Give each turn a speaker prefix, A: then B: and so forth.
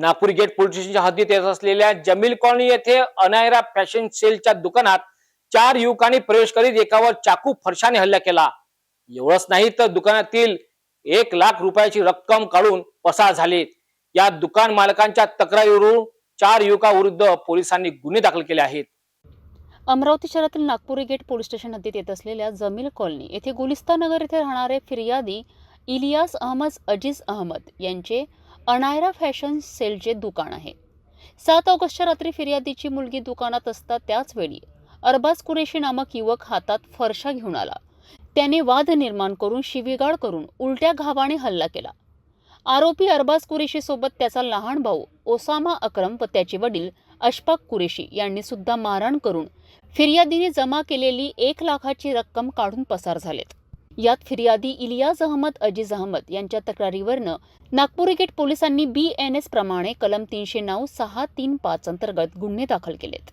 A: Nagpur gate police स्टेशनच्या हद्दीत येत असलेल्या जमील कॉलनी येथे अनायरा फॅशन सेलच्या दुकानात चार युवकांनी प्रवेश करीत एकावर चाकू फरशाने हल्ला केला. एवढंच नाही तर दुकानातील एक लाख रुपयाची रक्कम काढून पसार झालीत. या दुकान मालकांच्या तक्रारीवरून चार युवकाविरुद्ध पोलिसांनी गुन्हे दाखल केले आहेत.
B: अमरावती शहरातील नागपुरी गेट पोलीस स्टेशन हद्दीत येत असलेल्या जमील कॉलनी येथे गुलिस्तानगर येथे राहणारे फिर्यादी इलियास अहमद अजीज अहमद यांचे अनायरा फॅशन सेलचे दुकान आहे. सात ऑगस्टच्या रात्री फिर्यादीची मुलगी दुकानात असता त्याच वेळी अरबाज कुरेशी नामक युवक हातात फरशा घेऊन आला. त्याने वाद निर्माण करून शिवीगाळ करून उलट्या घावाने हल्ला केला. आरोपी अरबाज कुरेशी सोबत त्याचा लहान भाऊ ओसामा अक्रम व त्याचे वडील अशफाक कुरेशी यांनी सुद्धा मारहाण करून फिर्यादीने जमा केलेली एक लाखाची रक्कम काढून पसार झालेत. यात फिर्यादी इलियाज अहमद अजीज अहमद यांच्या तक्रारीवरनं नागपूर गेट पोलिसांनी बी एन एस प्रमाणे कलम तीनशे नऊ सहा तीन पाच अंतर्गत गुन्हे दाखल केलेत.